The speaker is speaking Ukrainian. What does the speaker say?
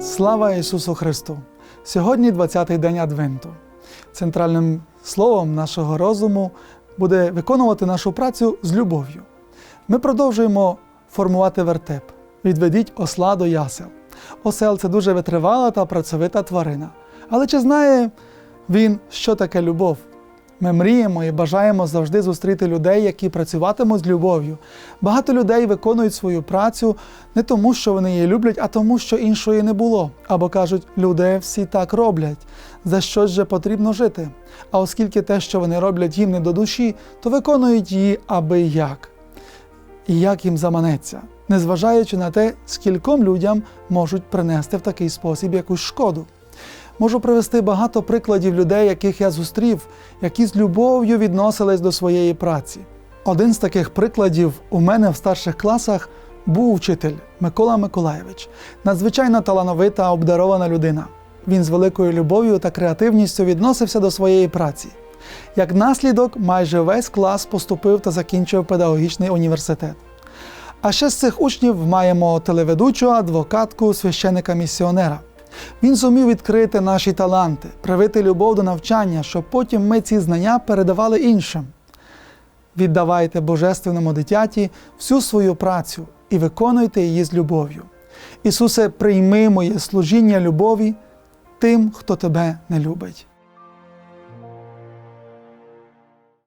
Слава Ісусу Христу! Сьогодні 20-й день Адвенту. Центральним словом нашого розуму буде виконувати нашу працю з любов'ю. Ми продовжуємо формувати вертеп. Відведіть осла до ясел. Осел це дуже витривала та працьовита тварина. Але чи знає він, що таке любов? Ми мріємо і бажаємо завжди зустріти людей, які працюватимуть з любов'ю. Багато людей виконують свою працю не тому, що вони її люблять, а тому, що іншої не було. Або кажуть, люди всі так роблять. За щось же потрібно жити. А оскільки те, що вони роблять їм не до душі, то виконують її аби як. І як їм заманеться, незважаючи на те, скільком людям можуть принести в такий спосіб якусь шкоду. Можу привести багато прикладів людей, яких я зустрів, які з любов'ю відносились до своєї праці. Один з таких прикладів у мене в старших класах був вчитель Микола Миколаєвич, надзвичайно талановита, обдарована людина. Він з великою любов'ю та креативністю відносився до своєї праці. Як наслідок, майже весь клас поступив та закінчив педагогічний університет. А ще з цих учнів маємо телеведучого, адвокатку, священика-місіонера. Він зумів відкрити наші таланти, привити любов до навчання, щоб потім ми ці знання передавали іншим. Віддавайте божественному дитяті всю свою працю і виконуйте її з любов'ю. Ісусе, прийми моє служіння любові тим, хто тебе не любить.